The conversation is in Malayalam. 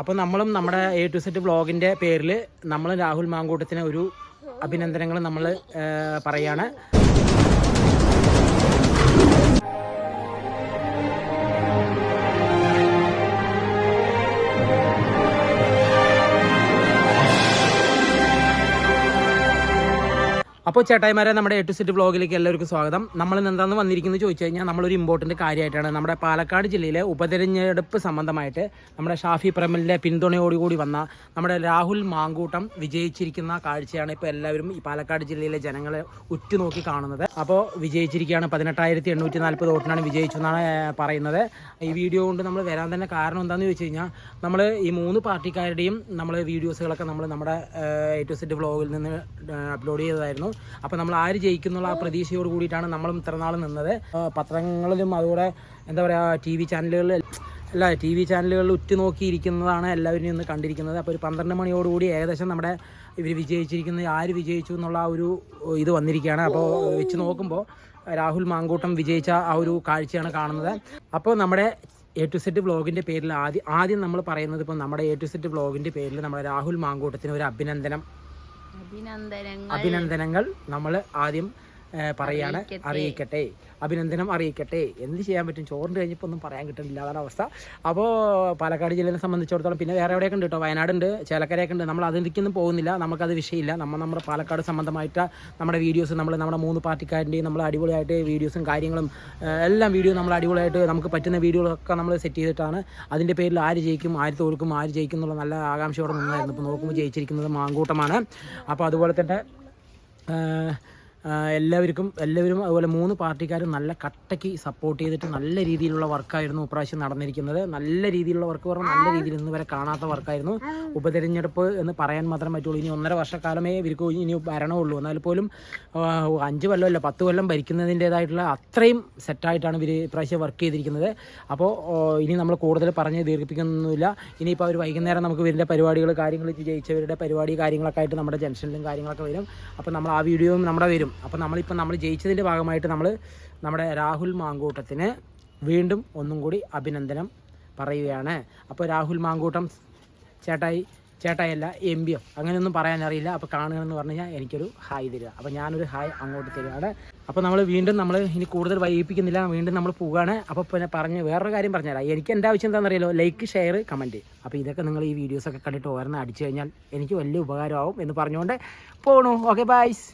അപ്പോൾ നമ്മളും നമ്മുടെ എ ടു സെറ്റ് ബ്ലോഗിന്റെ പേരിൽ നമ്മൾ രാഹുൽ മാങ്കൂട്ടത്തിന് ഒരു അഭിനന്ദനങ്ങൾ നമ്മൾ പറയാണ്. അപ്പോൾ ചേട്ടായിമാരെ നമ്മുടെ എ ടു സെറ്റ് വ്ളോഗിലേക്ക് എല്ലാവർക്കും സ്വാഗതം. നമ്മൾ എന്താണെന്ന് വന്നിരിക്കുന്നത് ചോദിച്ചു കഴിഞ്ഞാൽ നമ്മളൊരു ഇമ്പോർട്ടന്റ് കാര്യമായിട്ടാണ്. നമ്മുടെ പാലക്കാട് ജില്ലയിലെ ഉപതെരഞ്ഞെടുപ്പ് സംബന്ധമായിട്ട് നമ്മുടെ ഷാഫി പ്രമലിന്റെ പിന്തുണയോടുകൂടി വന്ന നമ്മുടെ രാഹുൽ മാങ്കൂട്ടം വിജയിച്ചിരിക്കുന്ന കാഴ്ചയാണ് ഇപ്പോൾ എല്ലാവരും ഈ പാലക്കാട് ജില്ലയിലെ ജനങ്ങളെ ഉറ്റുനോക്കി കാണുന്നത്. അപ്പോൾ വിജയിച്ചിരിക്കുകയാണ്. പതിനെട്ടായിരത്തി എണ്ണൂറ്റി നാൽപ്പത് വോട്ടിനാണ് വിജയിച്ചു എന്നാണ് പറയുന്നത്. ഈ വീഡിയോ കൊണ്ട് നമ്മൾ വരാൻ തന്നെ കാരണം എന്താണെന്ന് ചോദിച്ചു കഴിഞ്ഞാൽ നമ്മൾ ഈ മൂന്ന് പാർട്ടിക്കാരുടെയും നമ്മൾ വീഡിയോസുകളൊക്കെ നമ്മൾ നമ്മുടെ എ ടു സെറ്റ് ബ്ലോഗിൽ നിന്ന് അപ്ലോഡ് ചെയ്തതായിരുന്നു. അപ്പോൾ നമ്മൾ ആര് ജയിക്കുന്നുള്ള ആ പ്രതീക്ഷയോട് കൂടിയിട്ടാണ് നമ്മളും ഇത്ര നാൾ നിന്നത്. പത്രങ്ങളിലും അതുകൂടെ എന്താ പറയുക ടി വി ചാനലുകളിൽ അല്ല ടി വി ചാനലുകളിൽ ഉറ്റുനോക്കിയിരിക്കുന്നതാണ് എല്ലാവരും ഇന്ന് കണ്ടിരിക്കുന്നത്. അപ്പോൾ ഒരു പന്ത്രണ്ട് മണിയോടുകൂടി ഏകദേശം നമ്മുടെ ഇവർ വിജയിച്ചിരിക്കുന്നത് ആര് വിജയിച്ചു എന്നുള്ള ആ ഒരു ഇത് വന്നിരിക്കുകയാണ്. അപ്പോൾ വെച്ച് നോക്കുമ്പോൾ രാഹുൽ മാങ്കൂട്ടം വിജയിച്ച ആ ഒരു കാഴ്ചയാണ് കാണുന്നത്. അപ്പോൾ നമ്മുടെ എ ടു സെറ്റ് വ്ളോഗിന്റെ പേരിൽ ആദ്യം ആദ്യം നമ്മൾ പറയുന്നത് ഇപ്പോൾ നമ്മുടെ എ ടു സെറ്റ് വ്ളോഗിന്റെ പേരിൽ നമ്മുടെ രാഹുൽ മാങ്കൂട്ടത്തിന് ഒരു അഭിനന്ദനം. അഭിനന്ദനങ്ങൾ. അഭിനന്ദനങ്ങൾ നമ്മൾ ആദ്യം പറയാണ്. അറിയിക്കട്ടെ. അഭിനന്ദനം അറിയിക്കട്ടെ. എന്ത് ചെയ്യാൻ പറ്റും? ചോറിന് കഴിഞ്ഞപ്പോൾ ഒന്നും പറയാൻ കിട്ടുന്നില്ല അതാണ് അവസ്ഥ. അപ്പോൾ പാലക്കാട് ജില്ലയെ സംബന്ധിച്ചിടത്തോളം പിന്നെ വേറെ എവിടെയൊക്കെ ഉണ്ട് കേട്ടോ വയനാടുണ്ട് ചേലക്കരയൊക്കെ ഉണ്ട്. നമ്മൾ അതിലേക്കൊന്നും പോകുന്നില്ല. നമുക്കത് വിഷയമില്ല. നമ്മൾ നമ്മുടെ പാലക്കാട് സംബന്ധമായിട്ട് നമ്മുടെ വീഡിയോസ് നമ്മൾ നമ്മുടെ മൂന്ന് പാർട്ടിക്കാരന്റെയും നമ്മൾ അടിപൊളിയായിട്ട് വീഡിയോസും കാര്യങ്ങളും എല്ലാം വീഡിയോ നമ്മൾ അടിപൊളിയായിട്ട് നമുക്ക് പറ്റുന്ന വീഡിയോകളൊക്കെ നമ്മൾ സെറ്റ് ചെയ്തിട്ടാണ്. അതിന്റെ പേരിൽ ആര് ജയിക്കും ആര് തോൽക്കും ആര് ജയിക്കും എന്നുള്ള നല്ല ആകാംക്ഷയോടെ നിന്നായിരുന്നു. ഇപ്പോൾ നോക്കുമ്പോൾ ജയിച്ചിരിക്കുന്നത് മാങ്കൂട്ടമാണ്. അപ്പോൾ അതുപോലെ തന്നെ എല്ലാവർക്കും എല്ലാവരും അതുപോലെ മൂന്ന് പാർട്ടിക്കാരും നല്ല കട്ടയ്ക്ക് സപ്പോർട്ട് ചെയ്തിട്ട് നല്ല രീതിയിലുള്ള വർക്കായിരുന്നു ഇപ്രാവശ്യം നടന്നിരിക്കുന്നത്. നല്ല രീതിയിലുള്ള വർക്ക് പറഞ്ഞാൽ നല്ല രീതിയിൽ ഇന്ന് വരെ കാണാത്ത വർക്കായിരുന്നു. ഉപതെരഞ്ഞെടുപ്പ് എന്ന് പറയാൻ മാത്രം പറ്റുള്ളൂ. ഇനി ഒന്നര വർഷക്കാലമേ ഇവർക്ക് ഇനി ഭരണമുള്ളൂ. എന്നാൽ പോലും അഞ്ച് കൊല്ലമല്ല പത്ത് കൊല്ലം ഭരിക്കുന്നതിന്റേതായിട്ടുള്ള അത്രയും സെറ്റായിട്ടാണ് ഇവർ ഇപ്രാവശ്യം വർക്ക് ചെയ്തിരിക്കുന്നത്. അപ്പോൾ ഇനി നമ്മൾ കൂടുതൽ പറഞ്ഞ് ദീർഘിപ്പിക്കുന്നൊന്നുമില്ല. ഇനിയിപ്പോൾ അവർ വൈകുന്നേരം നമുക്ക് ഇവരുടെ പരിപാടികൾ കാര്യങ്ങൾ ജയിച്ചവരുടെ പരിപാടി കാര്യങ്ങളൊക്കെ ആയിട്ട് നമ്മുടെ ജംഗ്ഷനിലും കാര്യങ്ങളൊക്കെ വരും. അപ്പോൾ നമ്മൾ ആ വീഡിയോയും നമ്മുടെ വരും അപ്പോൾ നമ്മളിപ്പോൾ നമ്മൾ ജയിച്ചതിന്റെ ഭാഗമായിട്ട് നമ്മൾ നമ്മുടെ രാഹുൽ മാങ്കൂട്ടത്തിന് വീണ്ടും ഒന്നും കൂടി അഭിനന്ദനം പറയുകയാണ്. അപ്പോൾ രാഹുൽ മാങ്കൂട്ടം ചേട്ടായി ചേട്ടായല്ല എം പിയോ? അങ്ങനെയൊന്നും പറയാനറിയില്ല. അപ്പോൾ കാണുകയെന്ന് പറഞ്ഞു കഴിഞ്ഞാൽ എനിക്കൊരു ഹായ് തരിക. അപ്പോൾ ഞാനൊരു ഹായ് അങ്ങോട്ട് തരികയാണ്. അപ്പോൾ നമ്മൾ വീണ്ടും നമ്മൾ ഇനി കൂടുതൽ വൈകിപ്പിക്കുന്നില്ല. വീണ്ടും നമ്മൾ പോവുകയാണ്. അപ്പോൾ പിന്നെ പറഞ്ഞ് വേറൊരു കാര്യം പറഞ്ഞുതരാം. എനിക്ക് എന്റെ ആവശ്യം എന്താണെന്നറിയാലോ ലൈക്ക് ഷെയർ കമന്റ് അപ്പോൾ ഇതൊക്കെ നിങ്ങൾ ഈ വീഡിയോസൊക്കെ കണ്ടിട്ട് ഓരോന്ന് അടിച്ചു കഴിഞ്ഞാൽ എനിക്ക് വലിയ ഉപകാരമാവും എന്ന് പറഞ്ഞുകൊണ്ട് പോകണു ഓക്കെ ബൈസ്